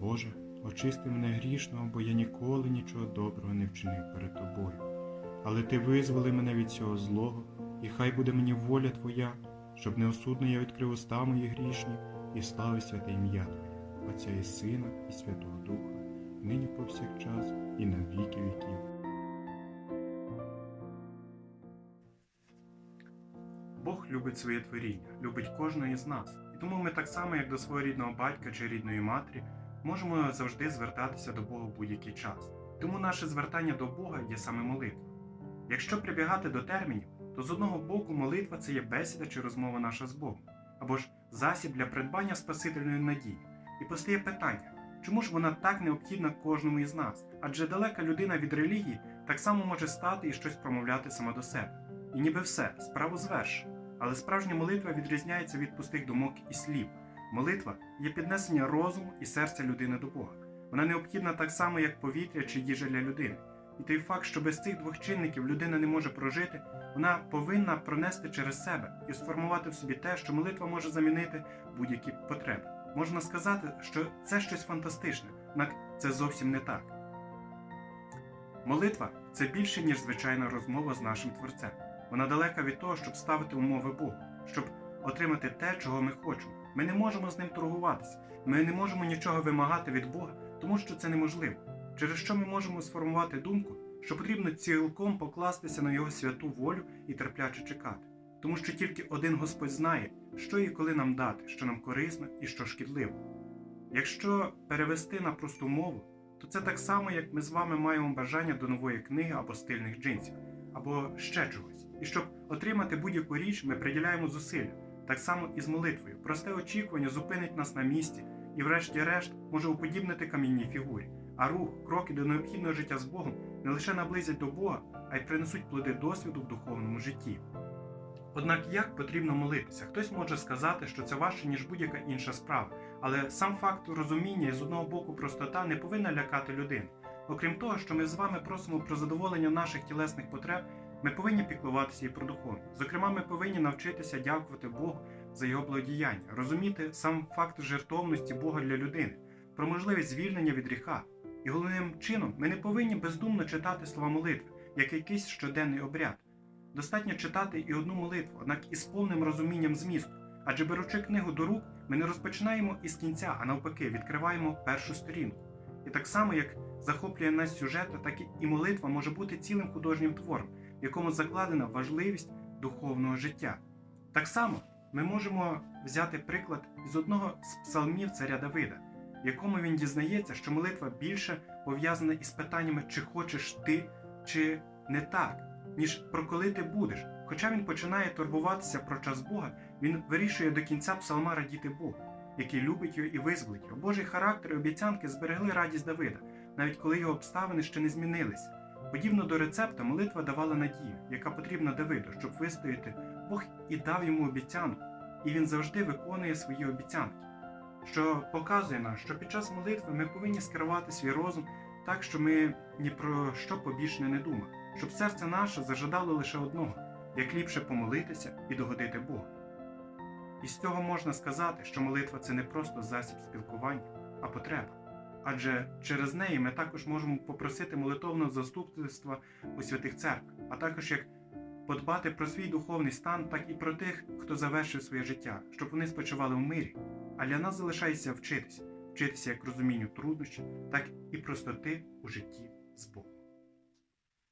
Боже, очисти мене грішного, бо я ніколи нічого доброго не вчинив перед тобою. Але ти визволи мене від цього злого, і хай буде мені воля Твоя, щоб неосудно я відкрив уста мої грішні і слави святе ім'я Твоє, Отця і Сина, і Святого Духа, нині повсякчас, і на віки віків. Бог любить своє творіння, любить кожного із нас. І тому ми так само, як до свого рідного батька чи рідної матері, можемо завжди звертатися до Бога в будь-який час. Тому наше звертання до Бога є саме молитва. Якщо прибігати до термінів, то з одного боку молитва це є бесіда чи розмова наша з Богом, або ж засіб для придбання Спасительної надії. І постає питання, чому ж вона так необхідна кожному із нас? Адже далека людина від релігії так само може стати і щось промовляти сама до себе. І ніби все, справу звершено. Але справжня молитва відрізняється від пустих думок і слів. Молитва є піднесення розуму і серця людини до Бога. Вона необхідна так само, як повітря чи їжа для людини. І той факт, що без цих двох чинників людина не може прожити, вона повинна пронести через себе і сформувати в собі те, що молитва може замінити будь-які потреби. Можна сказати, що це щось фантастичне, однак це зовсім не так. Молитва це більше, ніж звичайна розмова з нашим Творцем. Вона далека від того, щоб ставити умови Богу, щоб отримати те, чого ми хочемо. Ми не можемо з ним торгуватися, ми не можемо нічого вимагати від Бога, тому що це неможливо. Через що ми можемо сформувати думку, що потрібно цілком покластися на його святу волю і терпляче чекати, тому що тільки один Господь знає, що і коли нам дати, що нам корисно і що шкідливо. Якщо перевести на просту мову, то це так само, як ми з вами маємо бажання до нової книги або стильних джинсів, або ще чогось. І щоб отримати будь-яку річ, ми приділяємо зусилля, так само і з молитвою. Просте очікування зупинить нас на місці і, врешті-решт, може уподібнити камінній фігурі. А рух, кроки до необхідного життя з Богом не лише наблизять до Бога, а й принесуть плоди досвіду в духовному житті. Однак як потрібно молитися? Хтось може сказати, що це важче, ніж будь-яка інша справа, але сам факт розуміння і з одного боку простота не повинна лякати людину. Окрім того, що ми з вами просимо про задоволення наших тілесних потреб, ми повинні піклуватися і про духовне. Зокрема, ми повинні навчитися дякувати Богу за його благодіяння, розуміти сам факт жертовності Бога для людини, про можливість звільнення від гріха. І головним чином ми не повинні бездумно читати слова молитви, як якийсь щоденний обряд. Достатньо читати і одну молитву, однак із повним розумінням змісту. Адже беручи книгу до рук, ми не розпочинаємо із кінця, а навпаки, відкриваємо першу сторінку. І так само, як захоплює нас сюжет, так і молитва може бути цілим художнім твором, в якому закладена важливість духовного життя. Так само ми можемо взяти приклад із одного з псалмів царя Давида, в якому він дізнається, що молитва більше пов'язана із питаннями, чи хочеш ти, чи не так, ніж про коли ти будеш. Хоча він починає турбуватися про час Бога, він вирішує до кінця псалма радіти Богу, який любить його і визволить його. Божий характер і обіцянки зберегли радість Давида, навіть коли його обставини ще не змінилися. Подібно до рецепта, молитва давала надію, яка потрібна Давиду, щоб вистояти. Бог і дав йому обіцянку, і він завжди виконує свої обіцянки, що показує нам, що під час молитви ми повинні скерувати свій розум так, що ми ні про що побільше не думали, щоб серце наше зажадало лише одного як ліпше помолитися і догодити Богу. І з цього можна сказати, що молитва це не просто засіб спілкування, а потреба. Адже через неї ми також можемо попросити молитовного заступництва у святих церкв, а також як подбати про свій духовний стан, так і про тих, хто завершив своє життя, щоб вони спочивали в мирі. А для нас залишається вчитися, вчитися як розумінню труднощів, так і простоти у житті з Богом.